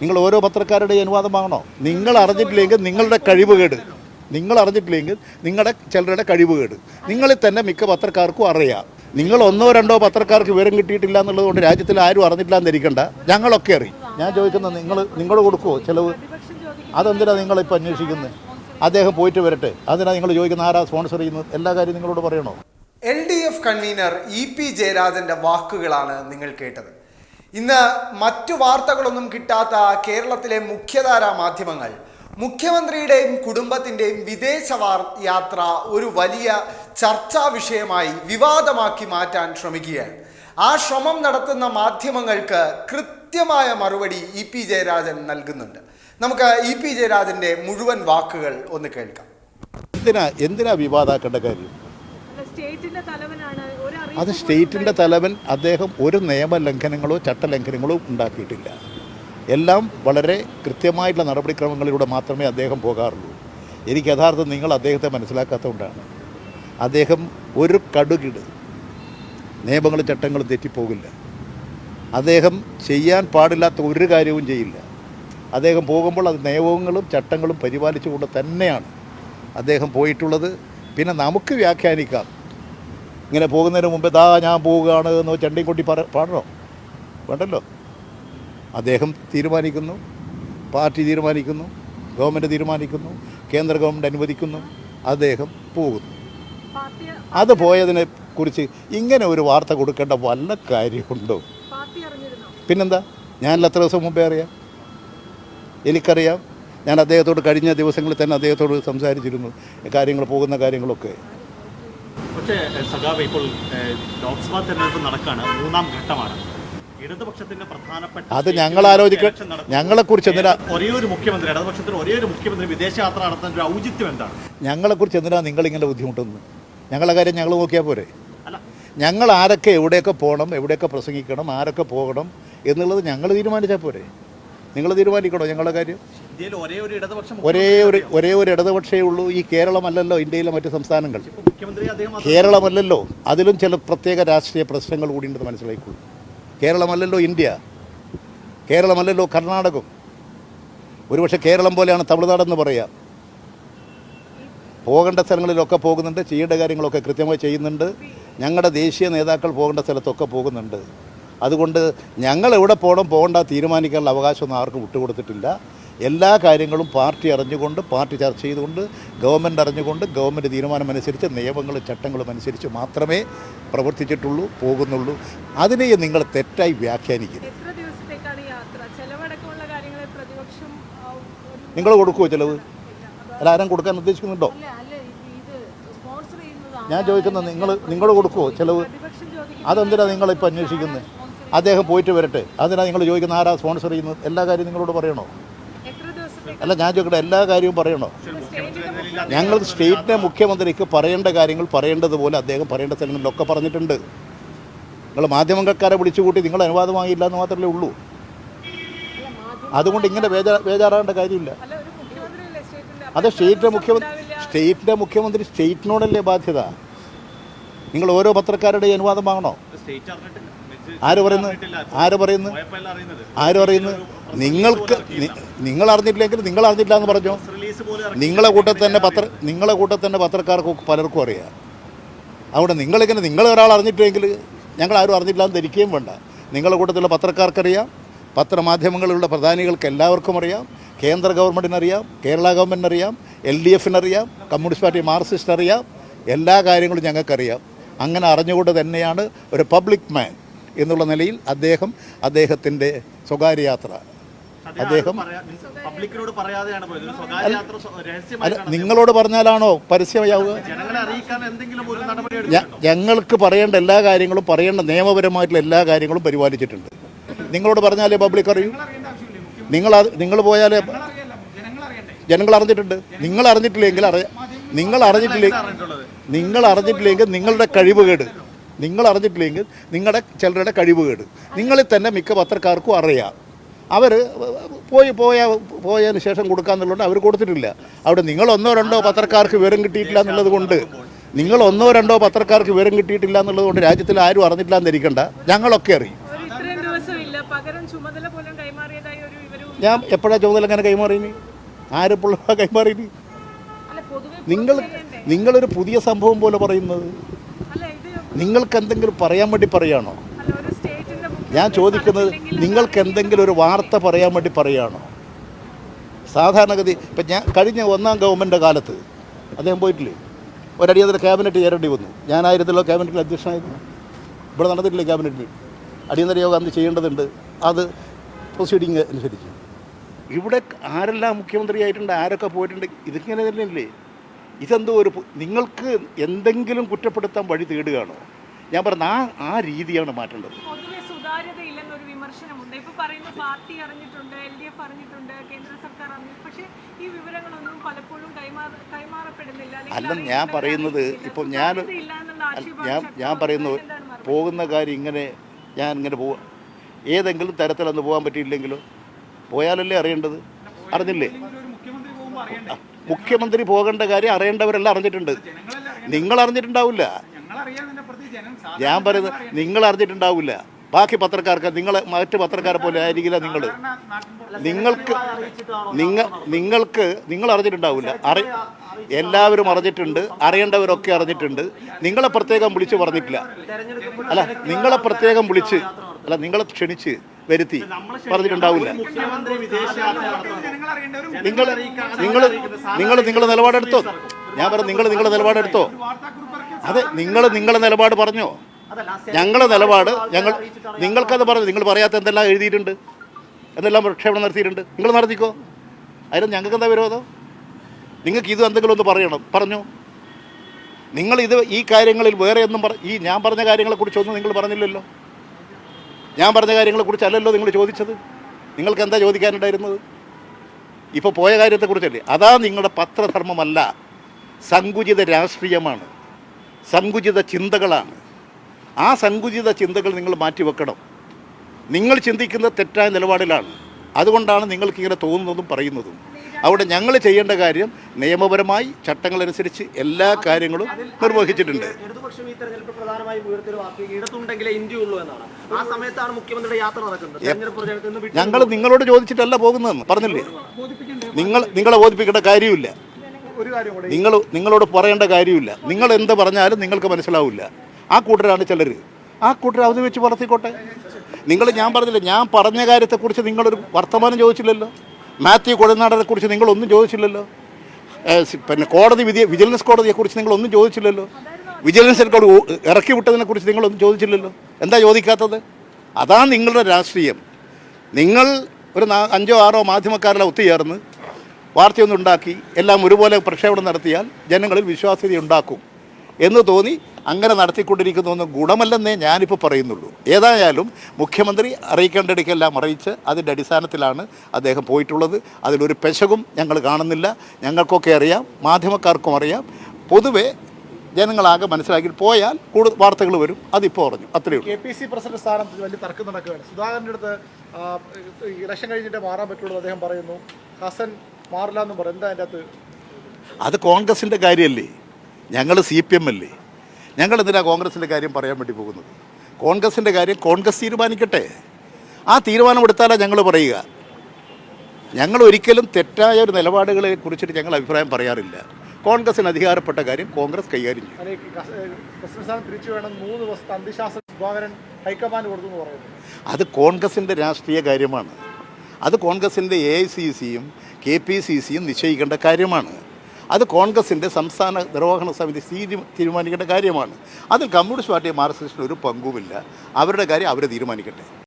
നിങ്ങൾ ഓരോ പത്രക്കാരുടെയും അനുവാദം വാങ്ങണോ? നിങ്ങൾ അറിഞ്ഞിട്ടില്ലെങ്കിൽ നിങ്ങളുടെ കഴിവുകേട് നിങ്ങൾ അറിഞ്ഞിട്ടില്ലെങ്കിൽ നിങ്ങളുടെ ചിലരുടെ കഴിവുകേട് നിങ്ങളിൽ തന്നെ മിക്ക പത്രക്കാർക്കും അറിയാം. നിങ്ങൾ ഒന്നോ രണ്ടോ പത്രക്കാർക്ക് വിവരം കിട്ടിയിട്ടില്ല എന്നുള്ളത് കൊണ്ട് രാജ്യത്തിൽ ആരും അറിഞ്ഞിട്ടില്ല എന്നിരിക്കണ്ട. ഞങ്ങളൊക്കെ അറിയും. ഞാൻ ചോദിക്കുന്നത് നിങ്ങൾ നിങ്ങൾ കൊടുക്കുമോ ചിലവ്? അതെന്തിനാണ് നിങ്ങളിപ്പോൾ അന്വേഷിക്കുന്നത് അദ്ദേഹം പോയിട്ട് വരട്ടെ. അതിനാണ് നിങ്ങൾ ചോദിക്കുന്നത് ആരാ സ്പോൺസർ ചെയ്യുന്നത്? എല്ലാ കാര്യവും നിങ്ങളോട് പറയണോ? L D F convener E P ജയരാജന്റെ വാക്കുകളാണ് നിങ്ങൾ കേട്ടത്. ഇന്ന് മറ്റു വാർത്തകളൊന്നും കിട്ടാത്ത കേരളത്തിലെ മുഖ്യധാര മാധ്യമങ്ങൾ. മുഖ്യമന്ത്രിയുടെയും കുടുംബത്തിന്റെയും വിദേശ യാത്ര ഒരു വലിയ ചർച്ചാ വിഷയമായി വിവാദമാക്കി മാറ്റാൻ ശ്രമിക്കുകയാണ്. ആ ശ്രമം നടത്തുന്ന മാധ്യമങ്ങൾക്ക് കൃത്യമായ മറുപടി ഇ പി ജയരാജൻ നൽകുന്നുണ്ട്. നമുക്ക് ഇ പി ജയരാജന്റെ മുഴുവൻ വാക്കുകൾ ഒന്ന് കേൾക്കാം. എന്തിനാ എന്തിനാ വിവാദാക്കേണ്ട കാര്യം? അത് സ്റ്റേറ്റിന്റെ തലവൻ അദ്ദേഹം ഒരു നിയമലംഘനങ്ങളോ ചട്ടലംഘനങ്ങളോ ഉണ്ടാക്കിയിട്ടില്ല. എല്ലാം വളരെ കൃത്യമായിട്ടുള്ള നടപടിക്രമങ്ങളിലൂടെ മാത്രമേ അദ്ദേഹം പോകാറുള്ളൂ. എനിക്ക് യഥാർത്ഥം നിങ്ങൾ അദ്ദേഹത്തെ മനസ്സിലാക്കാത്തതുകൊണ്ടാണ്. അദ്ദേഹം ഒരു കടുകിട് നിയമങ്ങളും ചട്ടങ്ങളും തെറ്റിപ്പോകില്ല. അദ്ദേഹം ചെയ്യാൻ പാടില്ലാത്ത ഒരു കാര്യവും ചെയ്യില്ല. അദ്ദേഹം പോകുമ്പോൾ അത് നിയമങ്ങളും ചട്ടങ്ങളും പരിപാലിച്ചുകൊണ്ട് തന്നെയാണ് അദ്ദേഹം പോയിട്ടുള്ളത്. പിന്നെ നമുക്ക് വ്യാഖ്യാനിക്കാം. ഇങ്ങനെ പോകുന്നതിന് മുമ്പ് ദാ ഞാൻ പോവുകയാണ് എന്ന് ചണ്ടയും കൊട്ടി പറ പാടണോ? വേണ്ടല്ലോ. അദ്ദേഹം തീരുമാനിക്കുന്നു പാർട്ടി തീരുമാനിക്കുന്നു ഗവൺമെന്റ് തീരുമാനിക്കുന്നു കേന്ദ്ര ഗവൺമെന്റ് അനുവദിക്കുന്നു അദ്ദേഹം പോകുന്നു. അത് പോയതിനെ കുറിച്ച് ഇങ്ങനെ ഒരു വാർത്ത കൊടുക്കേണ്ട വല്ല കാര്യമുണ്ടോ? പിന്നെന്താ? ഞാൻ എത്ര ദിവസം മുമ്പേ അറിയാം? എനിക്കറിയാം. ഞാൻ അദ്ദേഹത്തോട് കഴിഞ്ഞ ദിവസങ്ങളിൽ തന്നെ അദ്ദേഹത്തോട് സംസാരിച്ചിരുന്നു കാര്യങ്ങൾ പോകുന്ന കാര്യങ്ങളൊക്കെ. പക്ഷേ സഖാവ് ഇപ്പോൾ ലോക്സഭാ തെരഞ്ഞെടുപ്പ് നടക്കാണ്. മൂന്നാം ഘട്ടമാണ്. ഇടതുപക്ഷത്തിന്റെ പ്രധാനപ്പെട്ട അത് ഞങ്ങൾ ആലോചിക്ക ഞങ്ങളെ കുറിച്ച് എന്തിനാ ഒരേ ഒരു മുഖ്യമന്ത്രി ഇടതുപക്ഷത്തിന് ഒരേ ഒരു മുഖ്യമന്ത്രി വിദേശയാത്ര നടത്തുന്ന ഒരു ഔചിത്യം എന്താണ്? ഞങ്ങളെ കുറിച്ച് എന്തിനാ നിങ്ങൾ ഇങ്ങനെ ബുദ്ധിമുട്ടുന്നത്? ഞങ്ങളെ കാര്യം ഞങ്ങൾ നോക്കിയാൽ പോരെ? അല്ല. ഞങ്ങൾ ആരൊക്കെ എവിടെയൊക്കെ പോകണം എവിടെയൊക്കെ പ്രസംഗിക്കണം ആരൊക്കെ പോകണം എന്നുള്ളത് ഞങ്ങൾ തീരുമാനിച്ചാൽ പോരെ? നിങ്ങൾ തീരുമാനിക്കണോ ഞങ്ങളുടെ കാര്യം? ഇന്ത്യയിൽ ഒരേ ഒരു ഇടതുപക്ഷം ഒരേ ഒരു ഒരേ ഒരു ഇടതുപക്ഷേ ഉള്ളൂ ഈ കേരളമല്ലല്ലോ ഇന്ത്യയിലെ മറ്റു സംസ്ഥാനങ്ങൾ. മുഖ്യമന്ത്രി അദ്ദേഹം അത് കേരളമല്ലല്ലോ. അതിലും ചില പ്രത്യേക രാഷ്ട്രീയ പ്രശ്നങ്ങൾ കൂടി ഉണ്ടെന്ന് മനസ്സിലാക്കുള്ളൂ കേരളമല്ലല്ലോ ഇന്ത്യ. കേരളമല്ലല്ലോ കർണാടകം. ഒരുപക്ഷെ കേരളം പോലെയാണ് തമിഴ്നാടെന്ന് പറയാം. പോകേണ്ട സ്ഥലങ്ങളിലൊക്കെ പോകുന്നുണ്ട്. ചെയ്യേണ്ട കാര്യങ്ങളൊക്കെ കൃത്യമായി ചെയ്യുന്നുണ്ട്. ഞങ്ങളുടെ ദേശീയ നേതാക്കൾ പോകേണ്ട സ്ഥലത്തൊക്കെ പോകുന്നുണ്ട്. അതുകൊണ്ട് ഞങ്ങൾ എവിടെ പോകണം പോകണ്ട തീരുമാനിക്കാനുള്ള അവകാശമൊന്നും ആർക്കും വിട്ടുകൊടുത്തിട്ടില്ല. എല്ലാ കാര്യങ്ങളും പാർട്ടി അറിഞ്ഞുകൊണ്ട് പാർട്ടി ചർച്ച ചെയ്തുകൊണ്ട് ഗവൺമെന്റ് അറിഞ്ഞുകൊണ്ട് ഗവൺമെന്റ് തീരുമാനമനുസരിച്ച് നിയമങ്ങളും ചട്ടങ്ങളും അനുസരിച്ച് മാത്രമേ പ്രവർത്തിച്ചിട്ടുള്ളൂ പോകുന്നുള്ളൂ. അതിനെ നിങ്ങൾ തെറ്റായി വ്യാഖ്യാനിക്കുന്നു. നിങ്ങൾ കൊടുക്കുമോ ചിലവ്? അല്ല ആരും കൊടുക്കാൻ ഉദ്ദേശിക്കുന്നുണ്ടോ? ഞാൻ ചോദിക്കുന്നത് നിങ്ങൾ നിങ്ങൾ കൊടുക്കുമോ ചിലവ്? അതെന്തിനാണ് അതെന്തിനാ നിങ്ങളിപ്പോൾ അന്വേഷിക്കുന്നത് അദ്ദേഹം പോയിട്ട് വരട്ടെ. അതിനാ നിങ്ങൾ ചോദിക്കുന്ന ആരാ സ്പോൺസർ ചെയ്യുന്നത്? എല്ലാ കാര്യവും നിങ്ങളോട് പറയണോ? അല്ല ഞാൻ ചോദിക്കട്ടെ എല്ലാ കാര്യവും പറയണോ? ഞങ്ങൾ സ്റ്റേറ്റിനെ മുഖ്യമന്ത്രിക്ക് പറയേണ്ട കാര്യങ്ങൾ പറയേണ്ടതുപോലെ അദ്ദേഹം പറയേണ്ട സ്ഥലങ്ങളിലൊക്കെ പറഞ്ഞിട്ടുണ്ട്. നിങ്ങൾ മാധ്യമങ്ങൾക്കാരെ വിളിച്ചുകൂട്ടി നിങ്ങൾ അനുവാദം വാങ്ങിയില്ല എന്ന് മാത്രമേ ഉള്ളൂ. അതുകൊണ്ട് ഇങ്ങനെ ബേജാ ബേജാറാകേണ്ട കാര്യമില്ല. അത് സ്റ്റേറ്റിന്റെ മുഖ്യമന്ത്രി സ്റ്റേറ്റിന്റെ മുഖ്യമന്ത്രി സ്റ്റേറ്റിനോടല്ലേ ബാധ്യത? നിങ്ങൾ ഓരോ പത്രക്കാരുടെയും അനുവാദം വാങ്ങണോ? ആര് പറയുന്നു? ആര് പറയുന്നു? ആര് പറയുന്നു? നിങ്ങൾക്ക് നിങ്ങൾ അറിഞ്ഞിട്ടില്ലെങ്കിൽ നിങ്ങൾ അറിഞ്ഞില്ല എന്ന് പറഞ്ഞു? നിങ്ങളെ കൂട്ടത്തിൽ തന്നെ പത്ര നിങ്ങളെ കൂട്ടത്തിൽ തന്നെ പത്രക്കാർക്ക് പലർക്കും അറിയാം. അതുകൊണ്ട് നിങ്ങളിങ്ങനെ നിങ്ങൾ ഒരാൾ അറിഞ്ഞിട്ടെങ്കിൽ ഞങ്ങൾ ആരും അറിഞ്ഞില്ല എന്ന് ധരിക്കുകയും വേണ്ട. നിങ്ങളെ കൂട്ടത്തിലുള്ള പത്രക്കാർക്കറിയാം. പത്രമാധ്യമങ്ങളിലുള്ള പ്രധാനികൾക്ക് എല്ലാവർക്കും അറിയാം. കേന്ദ്ര ഗവൺമെന്റിനറിയാം കേരള ഗവൺമെന്റിനറിയാം എൽ ഡി എഫിനറിയാം. കമ്മ്യൂണിസ്റ്റ് പാർട്ടി മാർക്സിസ്റ്റ് അറിയാം എല്ലാ കാര്യങ്ങളും ഞങ്ങൾക്കറിയാം. അങ്ങനെ അറിഞ്ഞുകൊണ്ട് തന്നെയാണ് ഒരു പബ്ലിക് മാൻ എന്നുള്ള നിലയിൽ അദ്ദേഹം അദ്ദേഹത്തിന്റെ സ്വകാര്യ യാത്ര അദ്ദേഹം നിങ്ങളോട് പറഞ്ഞാലാണോ പരസ്യമാവുക ഞങ്ങൾക്ക് പറയേണ്ട എല്ലാ കാര്യങ്ങളും പറയേണ്ട നിയമപരമായിട്ടുള്ള എല്ലാ കാര്യങ്ങളും പരിപാലിച്ചിട്ടുണ്ട്. നിങ്ങളോട് പറഞ്ഞാലേ പബ്ലിക് അറിയൂ. നിങ്ങൾ നിങ്ങൾ പോയാലേ ജനങ്ങൾ അറിഞ്ഞിട്ടുണ്ട്. നിങ്ങൾ അറിഞ്ഞിട്ടില്ലെങ്കിൽ അറിയ നിങ്ങൾ അറിഞ്ഞിട്ടില്ലെങ്കിൽ നിങ്ങൾ അറിഞ്ഞിട്ടില്ലെങ്കിൽ നിങ്ങളുടെ കഴിവുകേട് നിങ്ങൾ അറിഞ്ഞിട്ടില്ലെങ്കിൽ നിങ്ങളുടെ ചിലരുടെ കഴിവുകേട് നിങ്ങളിൽ തന്നെ മിക്ക പത്രക്കാർക്കും അറിയാം. അവർ പോയി പോയ പോയതിന് ശേഷം കൊടുക്കാന്നുള്ളത് അവർ കൊടുത്തിട്ടില്ല. അവിടെ നിങ്ങൾ ഒന്നോ രണ്ടോ പത്രക്കാർക്ക് വിവരം കിട്ടിയിട്ടില്ല എന്നുള്ളത് കൊണ്ട് നിങ്ങൾ ഒന്നോ രണ്ടോ പത്രക്കാർക്ക് വിവരം കിട്ടിയിട്ടില്ല എന്നുള്ളത് കൊണ്ട് രാജ്യത്തിൽ ആരും അറിഞ്ഞിട്ടില്ല എന്നിരിക്കണ്ട. ഞങ്ങളൊക്കെ അറിയും. ഞാൻ എപ്പോഴാണ് ചുമതല അങ്ങനെ കൈമാറിയിന്? ആരെപ്പോൾ കൈമാറിയിന്? നിങ്ങൾ? നിങ്ങളൊരു പുതിയ സംഭവം പോലെ പറയുന്നത്. നിങ്ങൾക്ക് എന്തെങ്കിലും പറയാൻ വേണ്ടി പറയാണോ അല്ല ഒരു സ്റ്റേറ്റിന്റെ മുഖ്യ ഞാൻ ചോദിക്കുന്നത് നിങ്ങൾക്ക് എന്തെങ്കിലും ഒരു വാർത്ത പറയാൻ വേണ്ടി പറയുകയാണോ? സാധാരണഗതി ഇപ്പം ഞാൻ കഴിഞ്ഞ ഒന്നാം ഗവൺമെന്റ് കാലത്ത് അദ്ദേഹം പോയിട്ടില്ലേ? ഒരടിയന്തര ക്യാബിനറ്റ് ചേരേണ്ടി വന്നു. ഞാനായിരുന്നല്ലോ ക്യാബിനറ്റിൽ അധ്യക്ഷനായിരുന്നു. ഇവിടെ നടന്നിട്ടില്ല ക്യാബിനറ്റ്? അടിയന്തര യോഗം അന്ന് ചെയ്യേണ്ടതുണ്ട്. അത് പ്രൊസീഡിങ് അനുസരിച്ച്. ഇവിടെ ആരെല്ലാം മുഖ്യമന്ത്രിയായിട്ടുണ്ട്? ആരൊക്കെ പോയിട്ടുണ്ട്? ഇതിങ്ങനെ തന്നെയല്ലേ? ഇതെന്തോ ഒരു നിങ്ങൾക്ക് എന്തെങ്കിലും കുറ്റപ്പെടുത്താൻ വഴി തേടുകയാണോ? ഞാൻ പറഞ്ഞ ആ ആ രീതിയാണ് മാറ്റേണ്ടത്. വിമർശനമുണ്ട് ഇപ്പൊ പറയുന്ന പാർട്ടി അറിഞ്ഞിട്ടുണ്ട് എൽ ഡി എഫ് അറിഞ്ഞിട്ടുണ്ട് കേന്ദ്ര സർക്കാർ അറിഞ്ഞു പക്ഷേ ഈ വിവരങ്ങളൊന്നും പലപ്പോഴും കൈമാറ കൈമാറപ്പെടുന്നില്ല. അല്ല ഞാൻ പറയുന്നത് ഇപ്പൊ ഇപ്പോൾ ഞാൻ ഞാൻ. പറയുന്നു പോകുന്ന കാര്യം ഇങ്ങനെ ഞാൻ ഇങ്ങനെ പോവാ. ഏതെങ്കിലും തരത്തിൽ അന്ന് പോകാൻ പറ്റിയില്ലെങ്കിലോ? പോയാലല്ലേ അറിയേണ്ടത്? അറിഞ്ഞില്ലേ? മുഖ്യമന്ത്രി പോകേണ്ട കാര്യം അറിയേണ്ടവരെല്ലാം അറിഞ്ഞിട്ടുണ്ട്. നിങ്ങൾ അറിഞ്ഞിട്ടുണ്ടാവില്ല ഞാൻ പറയുന്നത് നിങ്ങൾ അറിഞ്ഞിട്ടുണ്ടാവില്ല ബാക്കി പത്രക്കാർക്ക് നിങ്ങൾ മറ്റ് പത്രക്കാരെ പോലെ ആയിരിക്കില്ല നിങ്ങൾ നിങ്ങൾക്ക് നിങ്ങൾ നിങ്ങൾക്ക് നിങ്ങൾ അറിഞ്ഞിട്ടുണ്ടാവില്ല. അറി എല്ലാവരും അറിഞ്ഞിട്ടുണ്ട് അറിയേണ്ടവരൊക്കെ അറിഞ്ഞിട്ടുണ്ട്. നിങ്ങളെ പ്രത്യേകം വിളിച്ച് പറഞ്ഞിട്ടില്ല. അല്ല നിങ്ങളെ പ്രത്യേകം വിളിച്ച് അല്ല നിങ്ങളെ ക്ഷണിച്ച് വരുത്തി പറഞ്ഞിട്ടുണ്ടാവില്ല. നിങ്ങൾ നിങ്ങൾ നിങ്ങൾ നിങ്ങളുടെ നിലപാടെടുത്തോ? ഞാൻ പറഞ്ഞു നിങ്ങൾ നിങ്ങളുടെ നിലപാടെടുത്തോ? അതെ നിങ്ങൾ നിങ്ങളുടെ നിലപാട് പറഞ്ഞോ? ഞങ്ങളുടെ നിലപാട് ഞങ്ങൾ നിങ്ങൾക്കത് പറഞ്ഞു നിങ്ങൾ പറയാത്ത എന്തെല്ലാം എഴുതിയിട്ടുണ്ട് എന്തെല്ലാം പ്രക്ഷേപണം നടത്തിയിട്ടുണ്ട് നിങ്ങൾ നടത്തിക്കോ. അതിന് ഞങ്ങൾക്ക് എന്താ വിരോധം? നിങ്ങൾക്ക് ഇത് എന്തെങ്കിലും ഒന്ന് പറയണം. പറഞ്ഞു. നിങ്ങൾ ഇത് ഈ കാര്യങ്ങളിൽ വേറെ ഒന്നും പറ ഈ ഞാൻ പറഞ്ഞ കാര്യങ്ങളെക്കുറിച്ചൊന്നും നിങ്ങൾ പറഞ്ഞില്ലല്ലോ. ഞാൻ പറഞ്ഞ കാര്യങ്ങളെക്കുറിച്ചല്ലല്ലോ നിങ്ങൾ ചോദിച്ചത്. നിങ്ങൾക്ക് എന്താ ചോദിക്കാനുണ്ടായിരുന്നത്? ഇപ്പോൾ പോയ കാര്യത്തെക്കുറിച്ചല്ലേ. അതാ നിങ്ങളുടെ പത്രധർമ്മമല്ല സങ്കുചിത രാഷ്ട്രീയമാണ് സങ്കുചിത ചിന്തകളാണ്. ആ സങ്കുചിത ചിന്തകൾ നിങ്ങൾ മാറ്റിവെക്കണം. നിങ്ങൾ ചിന്തിക്കുന്ന തെറ്റായ നിലപാടിലാണ്. അതുകൊണ്ടാണ് നിങ്ങൾക്ക് ഇങ്ങനെ തോന്നുന്നതും പറയുന്നതും. അവിടെ ഞങ്ങൾ ചെയ്യേണ്ട കാര്യം നിയമപരമായി ചട്ടങ്ങളനുസരിച്ച് എല്ലാ കാര്യങ്ങളും നിർവഹിച്ചിട്ടുണ്ട്. ഞങ്ങൾ നിങ്ങളോട് ചോദിച്ചിട്ടല്ല പോകുന്നതെന്ന് പറഞ്ഞില്ലേ? നിങ്ങൾ നിങ്ങളെ ബോധിപ്പിക്കേണ്ട കാര്യമില്ല. നിങ്ങൾ നിങ്ങളോട് പറയേണ്ട കാര്യമില്ല. നിങ്ങൾ എന്ത് പറഞ്ഞാലും നിങ്ങൾക്ക് മനസ്സിലാവില്ല. ആ കൂട്ടരാണ് ചിലർ ആ കൂട്ടർ അവധി വെച്ച് വളർത്തിക്കോട്ടെ. നിങ്ങൾ ഞാൻ പറഞ്ഞില്ല ഞാൻ പറഞ്ഞ കാര്യത്തെക്കുറിച്ച് നിങ്ങളൊരു വർത്തമാനം ചോദിച്ചില്ലല്ലോ? മാത്യു കുഴനാടനെ കുറിച്ച് നിങ്ങളൊന്നും ചോദിച്ചില്ലല്ലോ? പിന്നെ കോടതി വിധി വിജിലൻസ് കോടതിയെക്കുറിച്ച് നിങ്ങളൊന്നും ചോദിച്ചില്ലല്ലോ? വിജിലൻസ് ഇറക്കി വിട്ടതിനെ ഇറക്കി വിട്ടതിനെക്കുറിച്ച് നിങ്ങളൊന്നും ചോദിച്ചില്ലല്ലോ? എന്താ ചോദിക്കാത്തത്? അതാണ് നിങ്ങളുടെ രാഷ്ട്രീയം. നിങ്ങൾ ഒരു അഞ്ചോ ആറോ മാധ്യമക്കാരെല്ലാം ഒത്തുചേർന്ന് വാർത്തയൊന്നുണ്ടാക്കി എല്ലാം ഒരുപോലെ പ്രക്ഷേപണം നടത്തിയാൽ ജനങ്ങളിൽ വിശ്വാസ്യത ഉണ്ടാക്കും എന്ന് തോന്നി അങ്ങനെ നടത്തിക്കൊണ്ടിരിക്കുന്നതൊന്നും ഗുണമല്ലെന്നേ ഞാനിപ്പോൾ പറയുന്നുള്ളൂ. ഏതായാലും മുഖ്യമന്ത്രി അറിയിക്കേണ്ടിടയ്ക്കെല്ലാം അറിയിച്ച് അതിന്റെ അടിസ്ഥാനത്തിലാണ് അദ്ദേഹം പോയിട്ടുള്ളത്. അതിലൊരു പെശകും ഞങ്ങൾ കാണുന്നില്ല. ഞങ്ങൾക്കൊക്കെ അറിയാം മാധ്യമക്കാർക്കും അറിയാം. പൊതുവേ ജനങ്ങളാകെ മനസ്സിലാക്കി പോയാൽ കൂടുതൽ വാർത്തകൾ വരും. അതിപ്പോൾ പറഞ്ഞു. അത്രയേ കെ പി സി പ്രസിഡന്റ് സ്ഥാനത്ത് വലിയ തർക്കം നടക്കുകയാണ്. സുധാകരന്റെ അടുത്ത് ഇലക്ഷൻ കഴിഞ്ഞിട്ട് മാറാൻ പറ്റുള്ളൂ അദ്ദേഹം പറയുന്നു. ഹസൻ മാറില്ല എന്ന് പറയും എന്താ അതിന്റെ അകത്ത്? അത് കോൺഗ്രസിന്റെ കാര്യമല്ലേ? ഞങ്ങൾ സി പി എം അല്ലേ? ഞങ്ങൾ എന്തിനാണ് കോൺഗ്രസിന്റെ കാര്യം പറയാൻ വേണ്ടി പോകുന്നത്? കോൺഗ്രസിന്റെ കാര്യം കോൺഗ്രസ് തീരുമാനിക്കട്ടെ. ആ തീരുമാനമെടുത്താലാണ് ഞങ്ങൾ പറയുക. ഞങ്ങൾ ഒരിക്കലും തെറ്റായ ഒരു നിലപാടുകളെ കുറിച്ചിട്ട് ഞങ്ങൾ അഭിപ്രായം പറയാറില്ല. കോൺഗ്രസിന് അധികാരപ്പെട്ട കാര്യം കോൺഗ്രസ് കൈകാര്യം ചെയ്യും. അത് കോൺഗ്രസിന്റെ രാഷ്ട്രീയ കാര്യമാണ്. അത് കോൺഗ്രസിന്റെ എ ഐ സി സിയും കെ പി സി സിയും നിശ്ചയിക്കേണ്ട കാര്യമാണ്. അത് കോൺഗ്രസിന്റെ സംസ്ഥാന നിർവഹണ സമിതി തീരു- തീരുമാനിക്കേണ്ട കാര്യമാണ്. അതിൽ കമ്മ്യൂണിസ്റ്റ് പാർട്ടി മാർക്സിസ്റ്റിന് ഒരു പങ്കുമില്ല. അവരുടെ കാര്യം അവർ തീരുമാനിക്കട്ടെ.